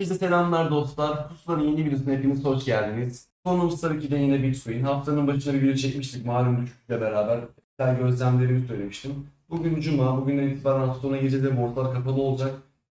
Herkese selamlar dostlar. Pusulanın yeni videosuna hepiniz hoş geldiniz. Konumuz tabii ki de yine Bitcoin. Haftanın başına bir video çekmiştik malum düşükle beraber. Güzel gözlemlerimi söylemiştim. Bugün Cuma, bugünden itibaren hafta sonuna gireceğiz ve borsalar kapalı olacak.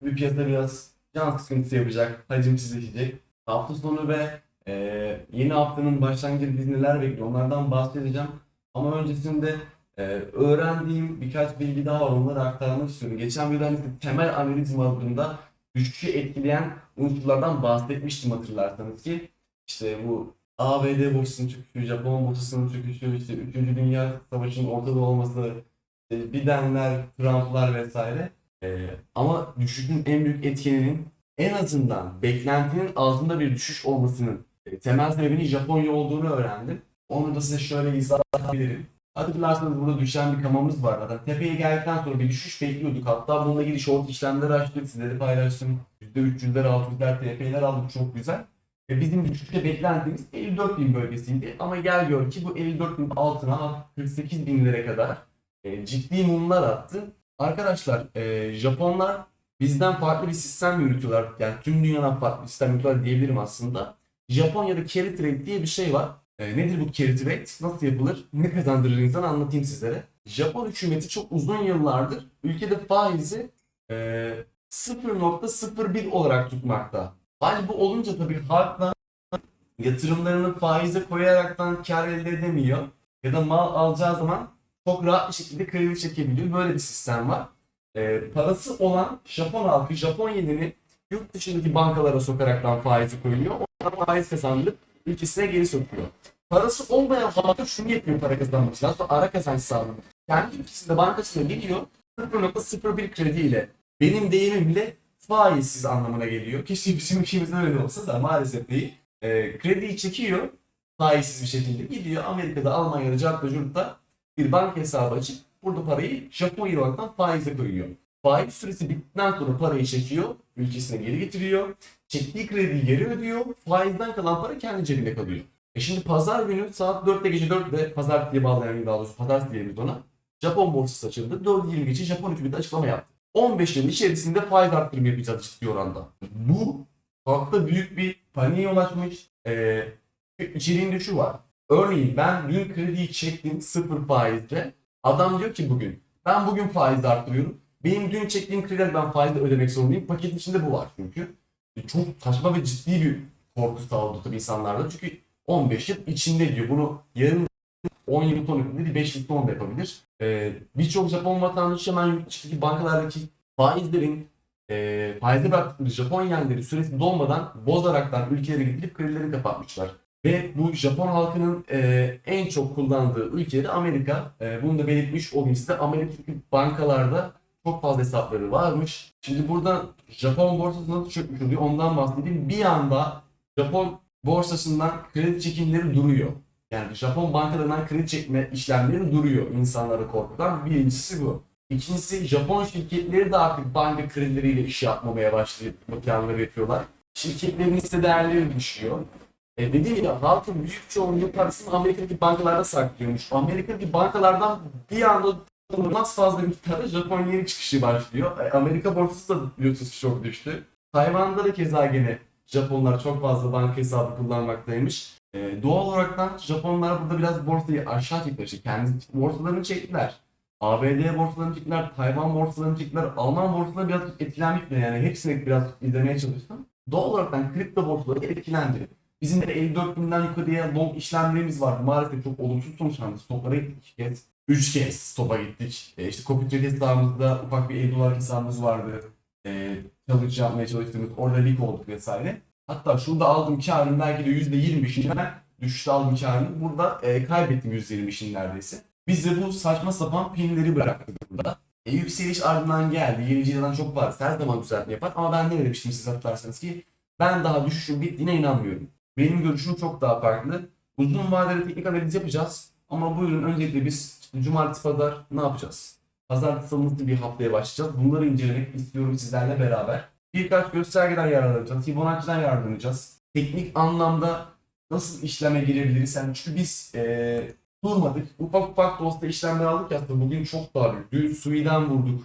Bir piyasa biraz can sıkıntısı yapacak, hacimsizleşecek. Hafta sonu ve eee, yeni haftanın başlangıcı bizi neler bekliyor onlardan bahsedeceğim. Ama öncesinde eee, öğrendiğim birkaç bilgi daha var onları aktarmak istiyorum. Geçen videoda hani temel analiz modunda düşüşü etkileyen unsurlardan bahsetmiştim hatırlarsanız ki işte bu ABD borsasının çöküşü, Japon borsasının çöküşü, işte 3. Dünya Savaşı'nın ortada olması, işte Bidenler, Trump'lar vesaire. Ee, ama düşüşün en büyük etkeninin en azından beklentinin altında bir düşüş olmasının e, temel sebebinin Japonya olduğunu öğrendim. Onu da size şöyle izah edebilirim. Hatırlarsanız burada düşen bir kamamız var. Zaten tepeye geldikten sonra bir düşüş bekliyorduk. Hatta bununla ilgili short işlemleri açtık. Sizlere paylaştım. %300'ler, 600'ler TP'ler aldık. Çok güzel. Ve bizim düşüşte beklentimiz 54 bin bölgesiydi. Ama gel gör ki bu 54 bin altına 48 binlere kadar e, ciddi mumlar attı. Arkadaşlar e, Japonlar bizden farklı bir sistem yürütüyorlar. Yani tüm dünyadan farklı bir sistem yürütüyorlar diyebilirim aslında. Japonya'da carry trade diye bir şey var. E, nedir bu trade? Nasıl yapılır? Ne kazandırır insan anlatayım sizlere. Japon hükümeti çok uzun yıllardır ülkede faizi e, 0.01 olarak tutmakta. Hal bu olunca tabii halkla yatırımlarını faize koyaraktan kar elde edemiyor. Ya da mal alacağı zaman çok rahat bir şekilde kredi çekebiliyor. Böyle bir sistem var. E, parası olan Japon halkı, Japon yenini yurt dışındaki bankalara sokaraktan faizi koyuyor. Oradan faiz kazandırıp ülkesine geri sokuyor. Parası olmayan halka şunu yapıyor para kazanmak için. Aslında ara kazanç sağlıyor. Kendi ülkesinde bankasına gidiyor 0.01 krediyle benim deyimimle faizsiz anlamına geliyor. Keşke bizim ülkemizde öyle olsa da maalesef değil. E, krediyi çekiyor faizsiz bir şekilde gidiyor Amerika'da, Almanya'da, Curt'ta bir banka hesabı açıp burada parayı Japon Euro olaraktan faize koyuyor. Faiz süresi bittikten sonra parayı çekiyor, ülkesine geri getiriyor. Çektiği krediyi geri ödüyor, faizden kalan para kendi cebine kalıyor. E şimdi pazar günü saat 4'te gece 4'te, pazar diye bağlayan daha doğrusu pazar diyelim ona. Japon borsası açıldı. 4.20 geçe Japon hükümeti açıklama yaptı. 15 yıl içerisinde faiz arttırımı yapacağız ciddi oranda. Bu halkta büyük bir paniğe yol açmış. Ee, içeriğinde şu var. Örneğin ben dün krediyi çektim sıfır faizle. Adam diyor ki bugün ben bugün faiz arttırıyorum. Benim dün çektiğim kredileri ben faizle ödemek zorundayım. Paketin içinde bu var çünkü. E, Çok saçma ve ciddi bir korku sağladı tabii insanlarda. Çünkü 15 yıl içinde diyor. Bunu yarın 10 yıl sonra değil 5 yıl sonra yapabilir. Ee, Birçok Japon vatandaşı hemen yurt dışındaki bankalardaki faizlerin e, faize bıraktıkları Japon yenleri süresi dolmadan bozaraktan ülkelere gidip kredilerini kapatmışlar. Ve bu Japon halkının e, en çok kullandığı ülkede Amerika. E, bunu da belirtmiş olayım size. Amerika'daki bankalarda çok fazla hesapları varmış. Şimdi burada Japon borsası nasıl çökmüş oluyor ondan bahsedeyim. Bir anda Japon borsasından kredi çekimleri duruyor. Yani Japon bankalarından kredi çekme işlemleri duruyor insanlara korkudan. Birincisi bu. İkincisi Japon şirketleri de artık banka kredileriyle iş yapmamaya başlıyor. Planları yapıyorlar. Şirketlerin hisse değerleri düşüyor. E dediğim gibi halkın büyük çoğunluğu parasını Amerika'daki bankalarda saklıyormuş. Amerika'daki bankalardan bir anda inanılmaz fazla miktarda Japon yeni çıkışı başlıyor. E, Amerika borsası da biliyorsunuz çok düştü. Tayvan'da da keza gene Japonlar çok fazla banka hesabı kullanmaktaymış. E, doğal olaraktan Japonlar burada biraz borsayı aşağı çektiler. İşte kendi borsalarını çektiler. ABD borsalarını çektiler, Tayvan borsalarını çektiler, Alman borsaları biraz etkilenmiş mi? Yani hepsini biraz izlemeye çalıştım. Doğal olaraktan kripto borsaları etkilendi. Bizim de 54 binden yukarıya long işlemlerimiz var. Maalesef çok olumsuz sonuçlandı. Stoplara gittik iki kez. Üç kez stopa gittik. E işte copy trade hesabımızda ufak bir 50 dolar hesabımız vardı. E, challenge yapmaya çalıştığımız orada leak olduk vesaire. Hatta şurada aldığım karın belki de %25'ini ben düşüşte aldım karını. Burada e, kaybettim %25'ini neredeyse. Biz de bu saçma sapan pinleri bıraktık burada. E, yükseliş ardından geldi. Yeni ciladan çok var. Her zaman düzeltme yapar. Ama ben ne demiştim siz hatırlarsanız ki ben daha düşüşün bittiğine inanmıyorum. Benim görüşüm çok daha farklı. Uzun vadeli teknik analiz yapacağız. Ama buyurun öncelikle biz cumartesi pazar ne yapacağız? Pazartesi nasıl bir haftaya başlayacağız? Bunları incelemek istiyorum sizlerle beraber. Birkaç göstergeden yararlanacağız. Fibonacci'den yararlanacağız. Teknik anlamda nasıl işleme girebiliriz? Yani çünkü biz eee durmadık. Ufak ufak da işlemler aldık ya bugün çok daha büyük. Dün Sui'den vurduk.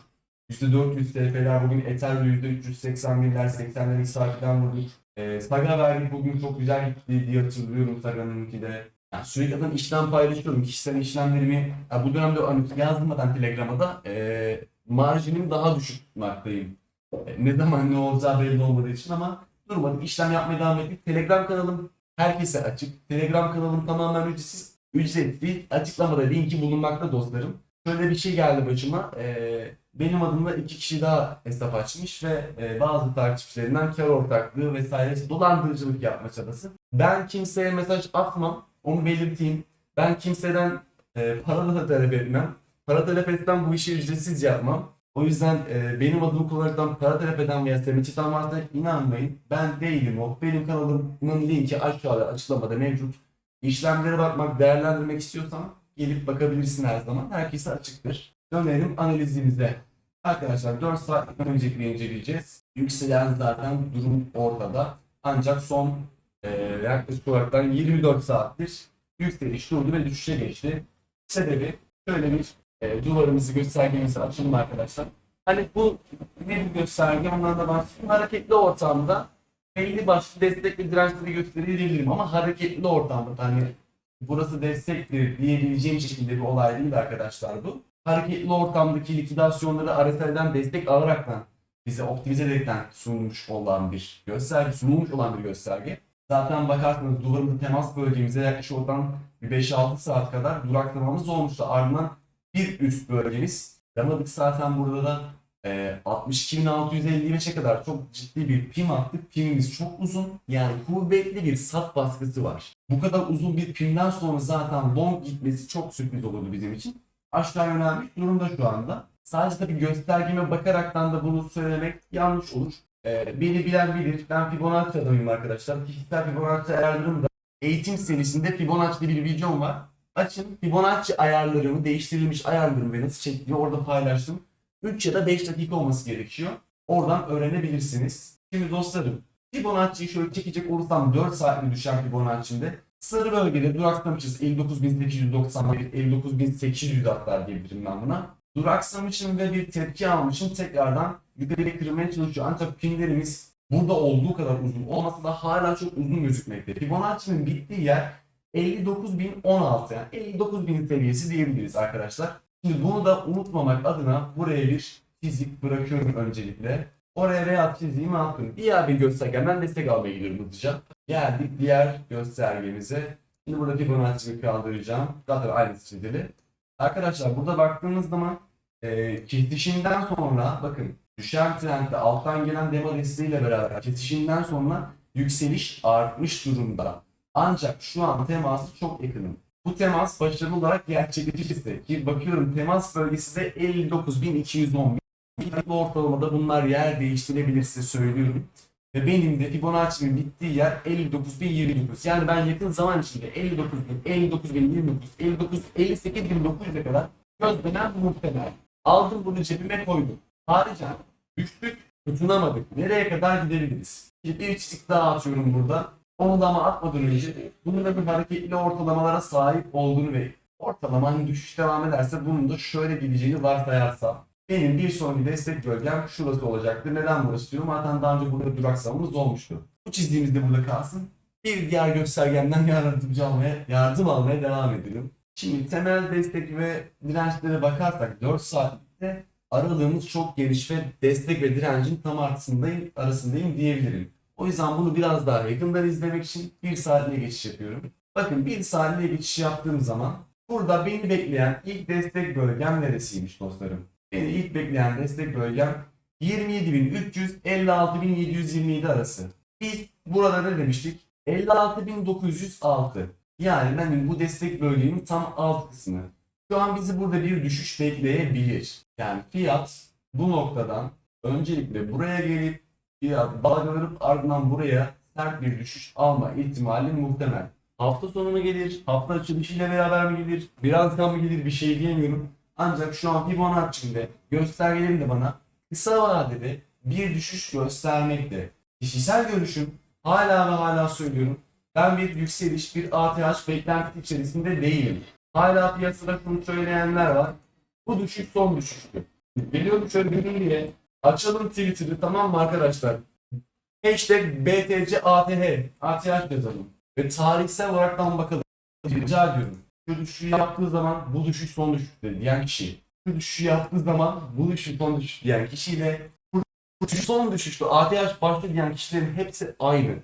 %400 TP'ler bugün Ether'de %381'ler 80'ler XRP'den vurduk. Ee, Saga verdik bugün çok güzel gitti diye hatırlıyorum Saga'nınki de. Yani sürekli zaten işlem paylaşıyorum. Kişisel işlemlerimi ya bu dönemde hani yazdım zaten Telegram'a da e, marjinim daha düşük tutmaktayım. E, ne zaman ne olacağı belli olmadığı için ama durmadık işlem yapmaya devam ettik. Telegram kanalım herkese açık. Telegram kanalım tamamen ücretsiz. Ücretli. Açıklamada linki bulunmakta dostlarım. Şöyle bir şey geldi başıma. Ee, benim adımda iki kişi daha hesap açmış ve e, bazı takipçilerinden kar ortaklığı vesaire dolandırıcılık yapma çabası. Ben kimseye mesaj atmam. Onu belirteyim. Ben kimseden e, para da talep etmem. Para talep etsem bu işi ücretsiz yapmam. O yüzden e, benim adımı kullanarak para talep eden veya sevme çıtan varsa inanmayın. Ben değilim o. Benim kanalımın linki aşağıda açıklamada mevcut. İşlemlere bakmak, değerlendirmek istiyorsan gelip bakabilirsin her zaman. Herkese açıktır. Dönelim analizimize. Arkadaşlar 4 saat öncelikle inceleyeceğiz. Yükselen zaten durum ortada. Ancak son e, yaklaşık olaraktan 24 saattir yükseliş durdu ve düşüşe geçti. Sebebi şöyle bir e, duvarımızı göstergemizi açalım arkadaşlar. Hani bu ne bir gösterge ondan da. Hareketli ortamda belli başlı destek ve dirençleri gösterebilirim ama hareketli ortamda hani burası destektir diyebileceğim şekilde bir olay değil arkadaşlar bu. Hareketli ortamdaki likidasyonları RSI'den destek alaraktan bize optimize ederekten sunulmuş olan bir gösterge, sunulmuş olan bir gösterge. Zaten bakarsanız duvarın temas bölgemize yaklaşık oradan bir 5-6 saat kadar duraklamamız olmuştu. Ardından bir üst bölgemiz. Yanıldık zaten burada da e, 62.655'e kadar çok ciddi bir pim attık. Pimimiz çok uzun. Yani kuvvetli bir sat baskısı var. Bu kadar uzun bir pimden sonra zaten long gitmesi çok sürpriz olurdu bizim için. Aşağı yönelmiş durumda şu anda. Sadece tabii göstergeme bakaraktan da bunu söylemek yanlış olur. Ee, beni bilen bilir. Ben Fibonacci adamıyım arkadaşlar. Kişisel Fibonacci ayarlarım da eğitim serisinde Fibonacci'de bir videom var. Açın Fibonacci ayarlarımı, değiştirilmiş ayarlarımı ve nasıl çektiğini orada paylaştım. 3 ya da 5 dakika olması gerekiyor. Oradan öğrenebilirsiniz. Şimdi dostlarım Fibonacci'yi şöyle çekecek olursam 4 saat mi düşen Fibonacci'mde sarı bölgede duraksamışız 59.891, 59.800 hatta diyebilirim ben buna. Duraksamışım ve bir tepki almışım tekrardan yukarıya kırmaya çalışıyor. Ancak pinlerimiz burada olduğu kadar uzun olmasa da hala çok uzun gözükmekte. Fibonacci'nin bittiği yer 59.016 yani 59.000 seviyesi diyebiliriz arkadaşlar. Şimdi bunu da unutmamak adına buraya bir çizik bırakıyorum öncelikle. Oraya veya çizdiğimi attım. Diğer bir göstergemden destek almaya gidiyorum hızlıca. Geldik diğer göstergemize. Şimdi burada Fibonacci'yi kaldıracağım. Zaten aynısı çizili. Arkadaşlar burada baktığınız zaman e, kesişimden sonra bakın düşen trendde alttan gelen demo desteğiyle beraber kesişimden sonra yükseliş artmış durumda. Ancak şu an teması çok yakınım. Bu temas başarılı olarak gerçekleşirse ki bakıyorum temas bölgesi de 59.211. Bu ortalamada bunlar yer değiştirebilir size söylüyorum. Ve benim de Fibonacci'nin bittiği yer 59.029. Yani ben yakın zaman içinde 59.000, 59.029, 59, 58.900'e kadar gözlenen muhtemel. Aldım bunu cebime koydum. Haricen düştük, tutunamadık. Nereye kadar gidebiliriz? Bir çizik daha atıyorum burada. Onu da ama atmadan önce bunun da bir hareketli ortalamalara sahip olduğunu ve ortalama hani düşüş devam ederse bunun da şöyle gideceğini varsayarsam benim bir sonraki destek bölgem şurası olacaktır. Neden burası diyorum? Zaten daha önce burada duraksamamız olmuştu. Bu çizdiğimiz de burada kalsın. Bir diğer göstergemden yardımcı almaya, yardım almaya devam edelim. Şimdi temel destek ve dirençlere bakarsak 4 saatte aralığımız çok geniş ve destek ve direncin tam arasındayım, arasındayım diyebilirim. O yüzden bunu biraz daha yakından izlemek için 1 saatliğe geçiş yapıyorum. Bakın 1 saatliğe geçiş yaptığım zaman burada beni bekleyen ilk destek bölgem neresiymiş dostlarım? Beni ilk bekleyen destek bölgem 27.300-56.727 arası. Biz burada ne demiştik? 56.906. Yani benim bu destek bölgemin tam alt kısmı. Şu an bizi burada bir düşüş bekleyebilir. Yani fiyat bu noktadan öncelikle buraya gelip fiyat dalgalanıp ardından buraya sert bir düşüş alma ihtimali muhtemel. Hafta sonu mu gelir? Hafta açılışıyla beraber mi gelir? Birazdan mı gelir? Bir şey diyemiyorum. Ancak şu an Fibonacci'nde göstergelerim de bana kısa vadede bir düşüş göstermekte. Kişisel görüşüm hala ve hala söylüyorum. Ben bir yükseliş, bir ATH beklenti içerisinde değilim. Hala piyasada şunu söyleyenler var. Bu düşüş son düşüştü. Şöyle bir diye. Açalım Twitter'ı tamam mı arkadaşlar? Hashtag BTC ATH. ATH yazalım. Ve tarihsel olaraktan bakalım. Rica ediyorum. Şu düşüşü yaptığı zaman bu düşüş son düşüştür diyen kişi. Şu düşüşü yaptığı zaman bu düşüş son düşüş diyen kişiyle bu düşüş son düşüştü ATH başta diyen kişilerin hepsi aynı.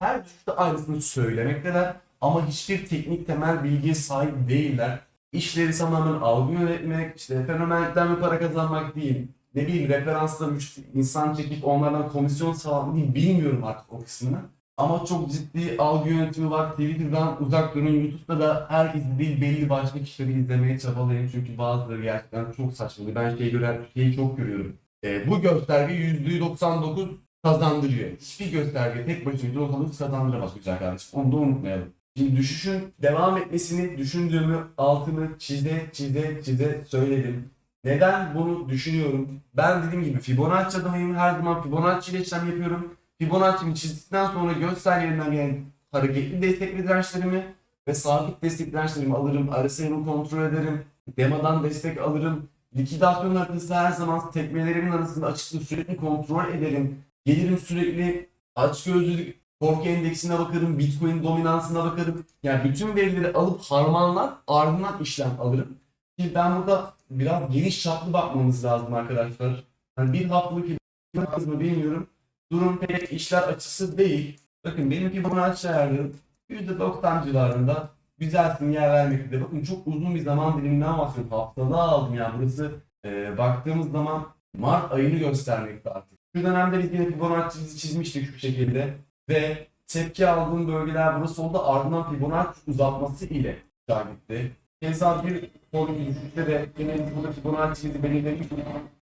Her düşüşte aynısını söylemekteler ama hiçbir teknik temel bilgiye sahip değiller. İşleri tamamen algı yönetmek, işte fenomenlikten para kazanmak değil. Ne bileyim referansla insan çekip onlardan komisyon sağlamak değil bilmiyorum artık o kısmını. Ama çok ciddi algı yönetimi var. Twitter'dan uzak durun. YouTube'da da herkes değil belli başka kişileri izlemeye çabalayın. Çünkü bazıları gerçekten çok saçma. Ben şey gören şeyi çok görüyorum. Ee, bu gösterge %99 kazandırıyor. Hiçbir gösterge tek başına %99 kazandıramaz güzel kardeşim. Onu da unutmayalım. Şimdi düşüşün devam etmesini düşündüğümü altını çize çize çize söyledim. Neden bunu düşünüyorum? Ben dediğim gibi Fibonacci adamıyım. Her zaman Fibonacci ile işlem yapıyorum. Fibonacci'mi çizdikten sonra göstergelerinden gelen hareketli destek ve dirençlerimi ve sabit destek dirençlerimi alırım. RSI'mi kontrol ederim. Demadan destek alırım. Likidasyon haritası her zaman tekmelerimin arasında açıklığı sürekli kontrol ederim. Gelirim sürekli açgözlülük korku endeksine bakarım, bitcoin dominansına bakarım. Yani bütün verileri alıp harmanlar ardından işlem alırım. Şimdi ben burada biraz geniş çaplı bakmamız lazım arkadaşlar. Hani bir haftalık bir mı bilmiyorum. Durum pek işler açısı değil. Bakın benim Fibonacci ayarlarım %90 civarında güzel sinyal vermekte. Bakın çok uzun bir zaman diliminden bahsediyorum. Haftalığa aldım yani burası e, baktığımız zaman Mart ayını göstermekte artık. Şu dönemde biz yine Fibonacci'mizi çizmiştik şu şekilde ve tepki aldığım bölgeler burası oldu. Ardından Fibonacci uzatması ile gitti. Keza bir sonraki düşüşte de yine biz burada Fibonacci'mizi belirlemiştik.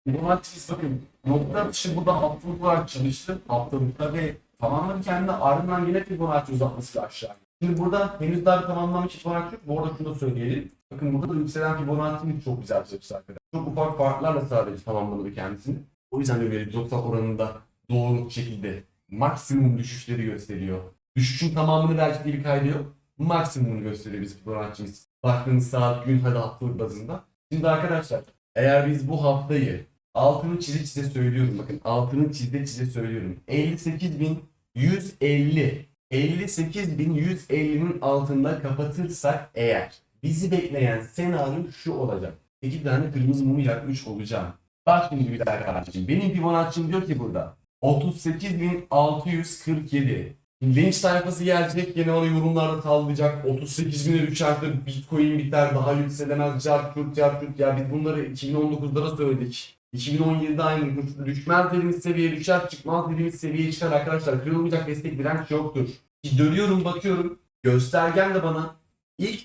Fibonacci'miz bakın nokta atışı burada haftalık olarak çalıştı. Haftalıkta ve tamamladı kendine ardından yine Fibonacci uzatması aşağı. Şimdi burada henüz daha bir tamamlanmış Fibonacci yok. Bu arada şunu da söyleyelim. Bakın burada da yükselen Fibonacci'miz çok güzel çalıştı arkadaşlar. Çok ufak farklarla sadece tamamladı kendisini. O yüzden de böyle 90 oranında doğru şekilde maksimum düşüşleri gösteriyor. Düşüşün tamamını verdiği bir kaydı yok. Maksimumunu gösteriyor bizim Fibonacci'miz. Baktığınız saat, gün, hadi haftalık bazında. Şimdi arkadaşlar eğer biz bu haftayı altını çize çize söylüyorum bakın altını çize çize söylüyorum. 58.150 58.150'nin altında kapatırsak eğer bizi bekleyen senaryo şu olacak. İki tane kırmızı mumu yakmış olacağım. Bak şimdi bir dakika kardeşim. Benim Fibonacci'm diyor ki burada 38.647. Linç sayfası gelecek yine onu yorumlarda sallayacak. 38 bine düşerse Bitcoin biter daha yükselemez. Cart curt cart curt. Ya biz bunları 2019'da da söyledik. 2017'de aynı düş- düşmez dediğimiz seviyeye düşer çıkmaz dediğimiz seviyeye çıkar arkadaşlar. Kırılmayacak destek direnç yoktur. Ki Dönüyorum bakıyorum. Göstergen de bana ilk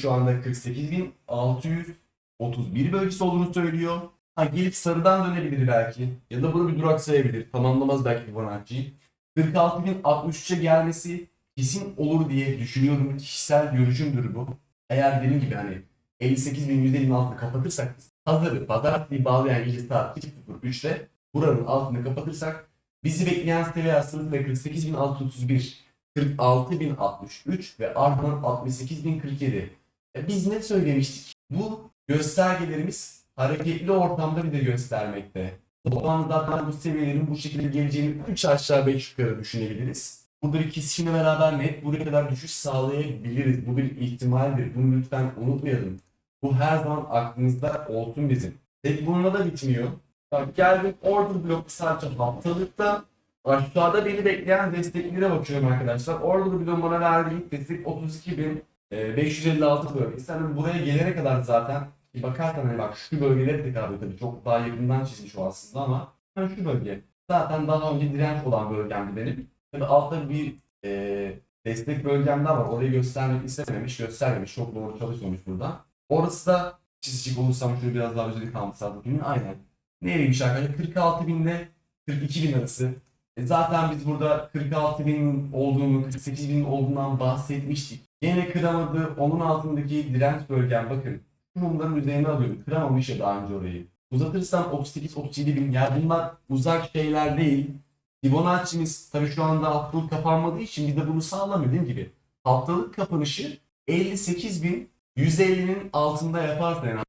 şu anda 48.631 bölgesi olduğunu söylüyor. Ha gelip sarıdan dönebilir belki. Ya da bunu bir duraksayabilir. Tamamlamaz belki Fibonacci'yi. 46.063'e gelmesi kesin olur diye düşünüyorum. Kişisel görüşümdür bu. Eğer dediğim gibi hani 58.150'nin altını kapatırsak pazarı, pazartesiyi bağlayan gece saat 2.03'te buranın altını kapatırsak bizi bekleyen seviye arasında ve 48.631, 46.063 ve ardından 68.047. E biz ne söylemiştik? Bu göstergelerimiz hareketli ortamda bize göstermekte. Zaman zaten bu seviyelerin bu şekilde geleceğini 3 aşağı 5 yukarı düşünebiliriz. Burada bir kesişimle beraber net buraya kadar düşüş sağlayabiliriz. Bu bir ihtimaldir. Bunu lütfen unutmayalım. Bu her zaman aklınızda olsun bizim. Tek bununla da bitmiyor. Bak geldim order blok sadece haftalıkta aşağıda beni bekleyen desteklere bakıyorum arkadaşlar. Order blok bana verdiği ilk destek 32.556 bölgesi. Yani buraya gelene kadar zaten bakarsan hani bak şu bölgelere tekabül ediyor. Çok daha yakından çizmiş o aslında ama yani şu bölge. Zaten daha önce direnç olan bölgemdi benim. Tabi altta bir e, destek bölgem daha var. Orayı göstermek istememiş, göstermemiş. Çok doğru çalışmamış burada. Orası da çizecek olursam şöyle biraz daha özellik kalmış zaten. Aynen. Neymiş arkadaşlar? 46 bin ile 42 bin arası. E zaten biz burada 46 bin olduğunu, 48 bin olduğundan bahsetmiştik. Yine kıramadı. Onun altındaki direnç bölgem bakın. Mumların üzerine alıyorum. Kıramamış daha önce orayı. Uzatırsam 38-37 bin. Ya bunlar uzak şeyler değil. Fibonacci'miz tabii şu anda haftalık kapanmadığı için bir de bunu sağlamıyor dediğim gibi. Haftalık kapanışı 58.150'nin altında yaparsa yani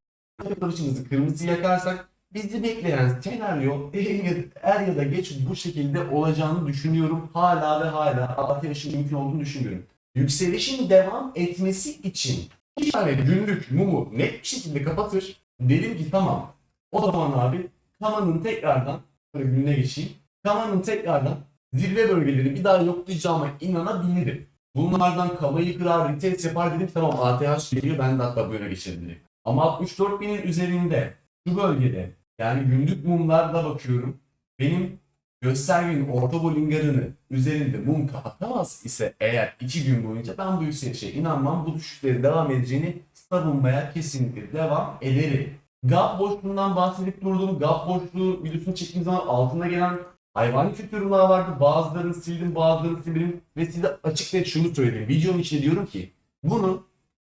kapanışımızı kırmızı yakarsak bizi bekleyen senaryo er er ya da geç bu şekilde olacağını düşünüyorum. Hala ve hala ateşin mümkün olduğunu düşünüyorum. Yükselişin devam etmesi için bir tane günlük mumu net bir şekilde kapatır. Dedim ki tamam. O zaman abi Kama'nın tekrardan böyle gününe geçeyim. Kama'nın tekrardan zirve bölgeleri bir daha yoklayacağıma inanabilirim. Bunlardan Kama'yı kırar, retest yapar dedim tamam ATH geliyor ben de hatta bu yöne geçerim. Ama 64 binin üzerinde şu bölgede yani günlük mumlarda bakıyorum. Benim göstergenin orta bolingarını üzerinde mum kapatamaz ise eğer 2 gün boyunca ben bu yükselişe inanmam. Bu düşüşlerin devam edeceğini savunmaya kesinlikle devam ederim. Gap boşluğundan bahsedip durdum. Gap boşluğu videosunu çektiğim zaman altında gelen hayvan kültürü vardı. Bazılarını sildim, bazılarını sildim ve size açık net şunu söyledim. Videonun içinde diyorum ki bunu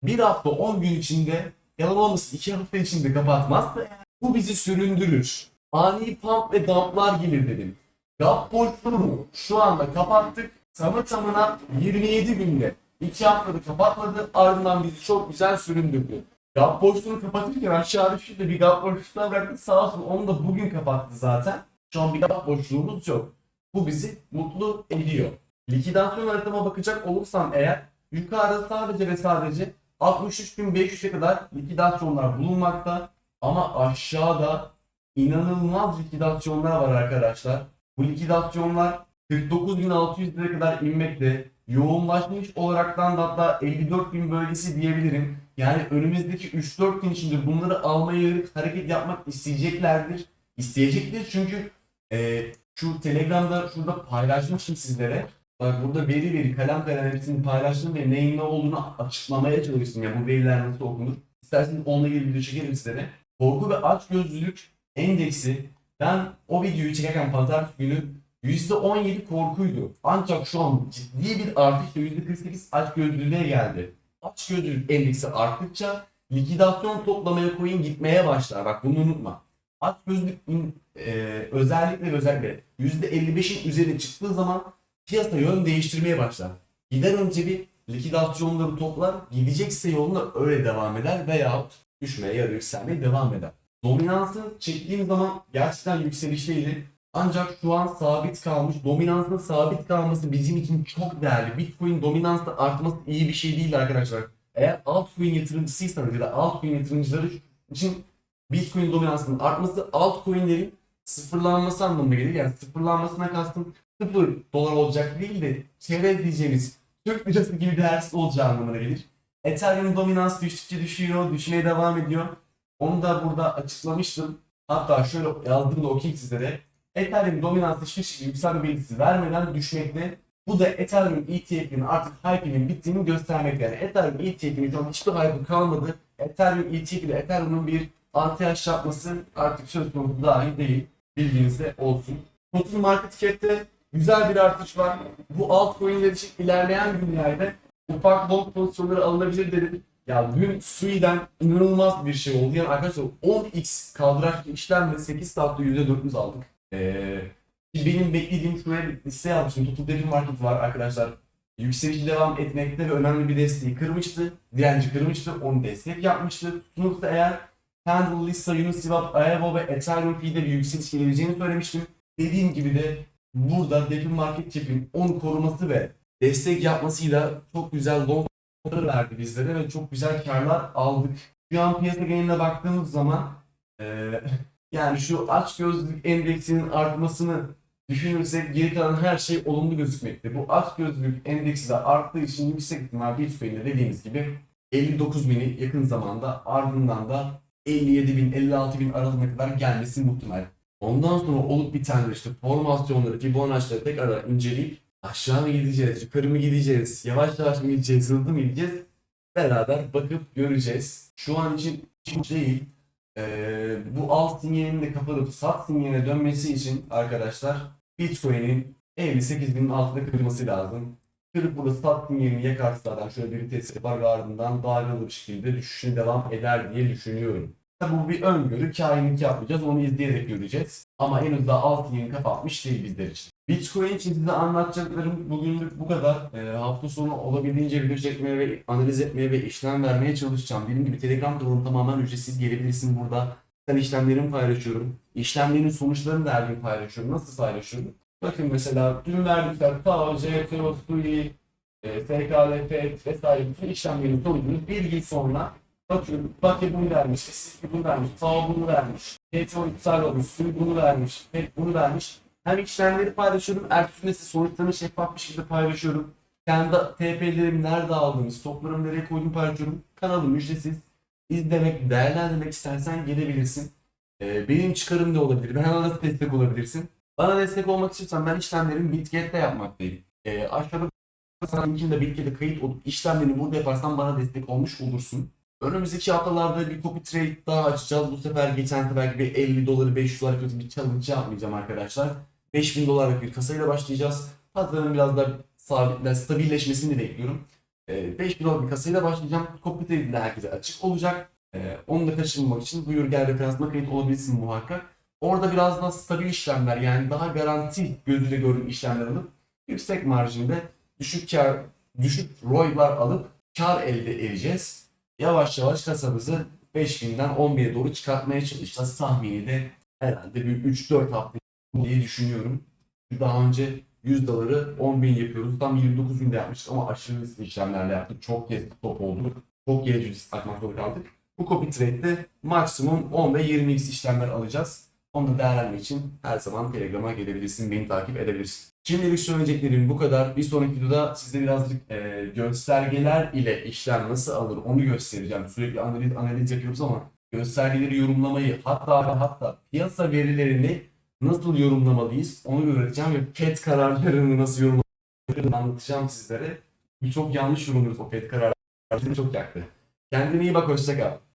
bir hafta 10 gün içinde yalan olmasın 2 hafta içinde kapatmazsa bu bizi süründürür. Ani pump ve dumplar gelir dedim. Gap boşluğunu şu anda kapattık. Tamı tamına 27 günde 2 haftada kapatmadı ardından bizi çok güzel süründürdü. Gap boşluğunu kapatırken aşağıda şurada bir gap boşluğuna bıraktık sağ olsun onu da bugün kapattı zaten. Şu an bir gap boşluğumuz yok. Bu bizi mutlu ediyor. Likidasyon haritama bakacak olursam eğer yukarıda sadece ve sadece 63.500'e kadar likidasyonlar bulunmakta. Ama aşağıda inanılmaz likidasyonlar var arkadaşlar. Bu likidasyonlar 49.600 lira kadar inmekte. Yoğunlaşmış olaraktan da hatta 54.000 bölgesi diyebilirim. Yani önümüzdeki 3-4 gün içinde bunları almaya yönelik hareket yapmak isteyeceklerdir. İsteyecektir çünkü e, şu Telegram'da şurada paylaşmıştım sizlere. Bak burada veri veri kalem kalem hepsini paylaştım ve neyin ne olduğunu açıklamaya çalıştım. Yani bu veriler nasıl okunur. İsterseniz onunla ilgili video çekerim sizlere. Korku ve açgözlülük endeksi ben o videoyu çekerken pazartesi günü %17 korkuydu. Ancak şu an ciddi bir artışla %48 açgözlülüğe geldi. Açgözlülük endeksi arttıkça likidasyon toplamaya coin gitmeye başlar. Bak bunu unutma. Açgözlülük e, özellikle özellikle %55'in üzerine çıktığı zaman piyasa yön değiştirmeye başlar. Giden önce bir likidasyonları toplar, gidecekse yoluna öyle devam eder veyahut düşmeye ya da yükselmeye devam eder. Dominansı çektiğim zaman gerçekten yükselişteydi. Ancak şu an sabit kalmış. Dominansın sabit kalması bizim için çok değerli. Bitcoin dominansla artması iyi bir şey değil arkadaşlar. Eğer altcoin yatırımcısıysanız ya da altcoin yatırımcıları için Bitcoin dominansının artması altcoin'lerin sıfırlanması anlamına gelir. Yani sıfırlanmasına kastım sıfır dolar olacak değil de çerez diyeceğimiz Türk lirası gibi değersiz olacağı anlamına gelir. Ethereum dominans düştükçe düşüyor, düşmeye devam ediyor. Onu da burada açıklamıştım. Hatta şöyle yazdım da okuyayım sizlere. Ethereum dominans hiçbir yükselme belirtisi vermeden düşmekte. Bu da Ethereum ETF'inin artık hype'inin bittiğini göstermekte. Yani Ethereum ETF'inin şu an hiçbir hype kalmadı. Ethereum ETF ile Ethereum'un bir anti yapması artık söz konusu dahi değil. Bilginizde olsun. Total market cap'te güzel bir artış var. Bu altcoin'ler için ilerleyen günlerde ufak long pozisyonları alınabilir dedim. Ya dün Sui'den inanılmaz bir şey oldu. Yani arkadaşlar 10x kaldıraçlı işlemle 8 saatte %400 aldık. Ee, benim beklediğim şuraya bir liste yapmıştım. Total Devil Market var arkadaşlar. Yükseliş devam etmekte ve önemli bir desteği kırmıştı. Direnci kırmıştı. Onu destek yapmıştı. Tutunursa eğer Candle, Lissa, Uniswap, Aevo ve Ethereum F'de bir yükseliş gelebileceğini söylemiştim. Dediğim gibi de burada Devil Market Cap'in 10 koruması ve destek yapmasıyla çok güzel long verdi bizlere ve çok güzel karlar aldık. Şu an piyasa geneline baktığımız zaman eee, yani şu aç gözlülük endeksinin artmasını düşünürsek geri kalan her şey olumlu gözükmekte. Bu aç gözlülük endeksi de arttığı için yüksek ihtimal Bitcoin'de dediğimiz gibi 59 bini yakın zamanda ardından da 57 bin 56 bin aralığına kadar gelmesi muhtemel. Ondan sonra olup bitenler işte formasyonları, Fibonacci'leri tekrar inceleyip aşağı mı gideceğiz, yukarı mı gideceğiz, yavaş yavaş mı gideceğiz, hızlı mı gideceğiz beraber bakıp göreceğiz. Şu an için hiç değil. Ee, bu alt sinyalinin de kapatıp sat sinyaline dönmesi için arkadaşlar Bitcoin'in 58 binin altında kırılması lazım. Kırıp burada sat sinyalini yakarsa zaten şöyle bir test yapar ve ardından dalgalı bir şekilde düşüşüne devam eder diye düşünüyorum. Bu bir öngörü, kainlik yapmayacağız, onu izleyerek göreceğiz. Ama henüz daha alt sinyalini kapatmış değil bizler için. Bitcoin için size anlatacaklarım bugünlük bu kadar. Ee, hafta sonu olabildiğince video çekmeye ve analiz etmeye ve işlem vermeye çalışacağım. Dediğim gibi Telegram kanalım tamamen ücretsiz gelebilirsin burada. işlemlerimi paylaşıyorum. İşlemlerin sonuçlarını da her gün paylaşıyorum. Nasıl paylaşıyorum? Bakın mesela dün verdikler TAO, JTO, SUI, e, FET vesaire bütün işlemlerin sonucunu bir yıl sonra bakıyorum. Bakı bunu vermiş, SSD bunu vermiş, TAO bunu vermiş, JTO iptal olmuş, SUI bunu vermiş, FET bunu vermiş. Hem işlemleri paylaşıyorum, ertesi size sonuçlarını şeffaf bir şekilde paylaşıyorum. Kendi TP'lerimi nerede aldığımı, stoklarımı nereye koyduğumu paylaşıyorum. Kanalım ücretsiz. İzlemek, değerlendirmek istersen gelebilirsin. Ee, benim çıkarım da olabilir. Bana nasıl destek olabilirsin? Bana destek olmak istiyorsan ben işlemlerimi Bitget'te yapmaktayım. Ee, aşağıda sana linkinde Bitget'e kayıt olup işlemlerini burada yaparsan bana destek olmuş olursun. Önümüzdeki haftalarda bir copy trade daha açacağız. Bu sefer geçen sefer gibi 50 doları 500 dolar kötü bir challenge yapmayacağım arkadaşlar. 5000 dolarlık bir kasayla başlayacağız. Pazarın biraz da sabit, stabilleşmesini bekliyorum. Ee, 5000 dolarlık bir kasayla başlayacağım. Copy trade de herkese açık olacak. Ee, onu da kaçırmamak için buyur gel referansına kayıt olabilirsin muhakkak. Orada biraz daha stabil işlemler yani daha garanti gözüyle gördüğüm işlemler alıp yüksek marjinde düşük kar, düşük ROI'lar alıp kar elde edeceğiz. Yavaş yavaş kasamızı 5000'den 11'e doğru çıkartmaya çalışacağız. Tahmini de herhalde bir 3-4 hafta diye düşünüyorum. Daha önce 100 doları 10 bin yapıyoruz. Tam 29 günde yapmıştık ama aşırı riskli işlemlerle yaptık. Çok kez stop olduk. Çok kez risk atmak zorunda kaldık. Bu copy trade'de maksimum 10 ve 20x işlemler alacağız. Onu da değerlendirmek için her zaman Telegram'a gelebilirsin, beni takip edebilirsin. Şimdilik söyleyeceklerim bu kadar. Bir sonraki videoda size birazcık e, göstergeler ile işlem nasıl alır onu göstereceğim. Sürekli analiz, analiz yapıyoruz ama göstergeleri yorumlamayı hatta hatta piyasa verilerini nasıl yorumlamalıyız onu öğreteceğim ve PET kararlarını nasıl yorumlamalıyız anlatacağım sizlere. Birçok yanlış yorumluyoruz o PET kararlarını. Çok yaktı. Kendine iyi bak, hoşça kal.